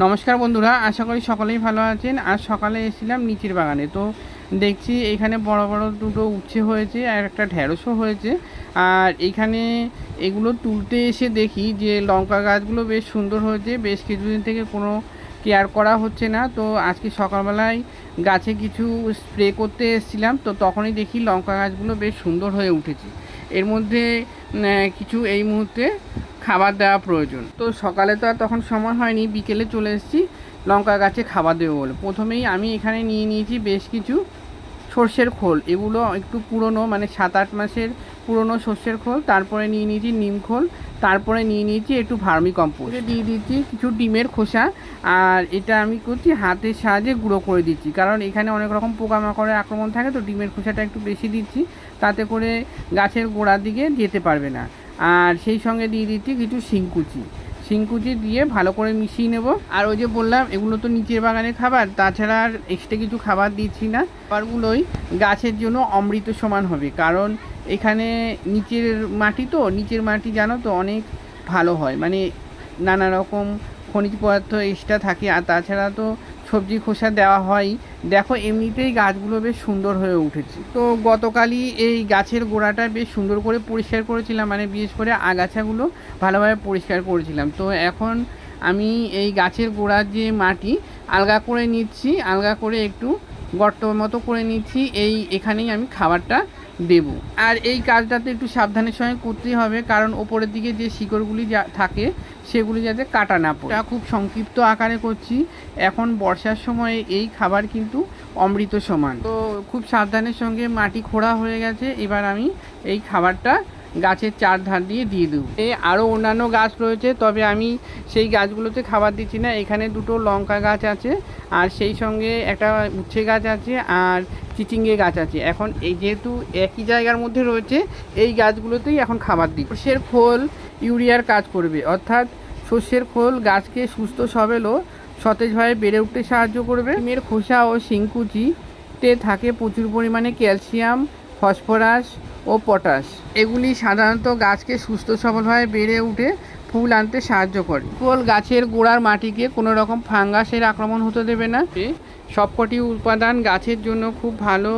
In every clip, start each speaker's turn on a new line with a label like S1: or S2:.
S1: নমস্কার বন্ধুরা, আশা করি সকলেই ভালো আছেন। আর সকালে এসেছিলাম নিচের বাগানে। তো দেখছি এখানে বড় বড় দুটো উচ্ছে হয়েছে আর একটা ঢ্যাঁড়সও হয়েছে। আর এখানে এগুলো তুলতে এসে দেখি যে লঙ্কা গাছগুলো বেশ সুন্দর হয়েছে। বেশ কিছুদিন থেকে কোনো কেয়ার করা হচ্ছে না। তো আজকে সকালবেলায় গাছে কিছু স্প্রে করতে এসেছিলাম। তো তখনই দেখি লঙ্কা গাছগুলো বেশ সুন্দর হয়ে উঠেছে। এর মধ্যে কিছু এই মুহূর্তে খাবার দেওয়া প্রয়োজন। তো সকালে তো আর তখন সময় হয়নি, বিকেলে চলে এসেছি লঙ্কা গাছে খাবার দেবো বলে। প্রথমেই আমি এখানে নিয়ে নিয়েছি বেশ কিছু সর্ষের খোল। এগুলো একটু পুরনো মানে সাত আট মাসের পুরনো সর্ষের খোল। তারপরে নিয়ে নিয়েছি নিম খোল। তারপরে নিয়ে নিয়েছি একটু ভার্মি কম্পোস্ট। দিয়ে দিচ্ছি কিছু ডিমের খোসা আর এটা আমি করছি হাতের সাহায্যে গুঁড়ো করে দিচ্ছি। কারণ এখানে অনেক রকম পোকামাকড়ের আক্রমণ থাকে, তো ডিমের খোসাটা একটু বেশি দিচ্ছি। তাতে করে গাছের গোড়ার দিকে যেতে পারবে না। আর সেই সঙ্গে দিয়ে দিচ্ছি কিছু শিংকুচি। শিংকুচি দিয়ে ভালো করে মিশিয়ে নেব। আর ওই যে বললাম, এগুলো তো নিচের বাগানের খাবার, তাছাড়া আর এক্সট্রা কিছু খাবার দিচ্ছি না। খাবারগুলোই গাছের জন্য অমৃত সমান হবে, কারণ এখানে নিচের মাটি তো, নিচের মাটি জানো তো অনেক ভালো হয়। মানে নানা রকম খনিজ পদার্থ এক্সট্রা থাকে, আর তাছাড়া তো সবজি খোসা দেওয়া হয়। দেখো, এমনিতেই গাছগুলো বেশ সুন্দর হয়ে উঠেছে। তো গতকালই এই গাছের গোড়াটা বেশ সুন্দর করে পরিষ্কার করেছিলাম মানে বিশেষ করে আগাছাগুলো ভালোভাবে পরিষ্কার করেছিলাম। তো এখন আমি এই গাছের গোড়ার যে মাটি, আলগা করে নিচ্ছি। আলগা করে একটু গর্ত মতো করে নিচ্ছি। এই এখানেই আমি খাবারটা দেব। আর এই কাজটাতে একটু সাবধানের সঙ্গে করতেই হবে, কারণ ওপরের দিকে যে শিকড়গুলি যা থাকে, সেগুলি যাতে কাটা না পড়ে। খুব সংক্ষিপ্ত আকারে করছি। এখন বর্ষার সময়ে এই খাবার কিন্তু অমৃত সমান। তো খুব সাবধানের সঙ্গে মাটি খোঁড়া হয়ে গেছে। এবার আমি এই খাবারটা গাছের চার ধার দিয়ে দিয়ে দেবো। এ আরও অন্যান্য গাছ রয়েছে, তবে আমি সেই গাছগুলোতে খাবার দিচ্ছি না। এখানে দুটো লঙ্কা গাছ আছে, আর সেই সঙ্গে একটা উচ্ছে গাছ আছে, আর চিচিঙ্গে গাছ আছে। এখন এই যেহেতু একই জায়গার মধ্যে রয়েছে, এই গাছগুলোতেই এখন খাবার দিই। সর্ষের খোল ইউরিয়ার কাজ করবে, অর্থাৎ শস্যের খোল গাছকে সুস্থ সবল ও সতেজভাবে বেড়ে উঠতে সাহায্য করবে। ডিমের খোসা ও শিংকুচিতে থাকে প্রচুর পরিমাণে ক্যালসিয়াম ফসফরাস ও পটাশ। এগুলি সাধারণত গাছকে সুস্থ সবলভাবে বেড়ে উঠে ফুল আনতে সাহায্য করে। ফুল গাছের গোড়ার মাটিকে কোনো রকম ফাঙ্গাসের আক্রমণ হতে দেবে না। সবকটি উপাদান গাছের জন্য খুব ভালো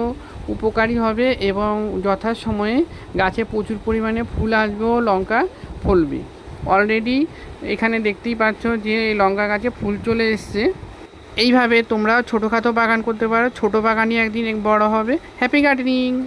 S1: উপকারী হবে এবং যথাসময়ে গাছে প্রচুর পরিমাণে ফুল আসবে ও লঙ্কা ফলবে। অলরেডি এখানে দেখতেই পাচ্ছ যে লঙ্কা গাছে ফুল চলে এসছে। এইভাবে তোমরা ছোটোখাটো বাগান করতে পারো। ছোটো বাগানই একদিন বড় হবে। Happy gardening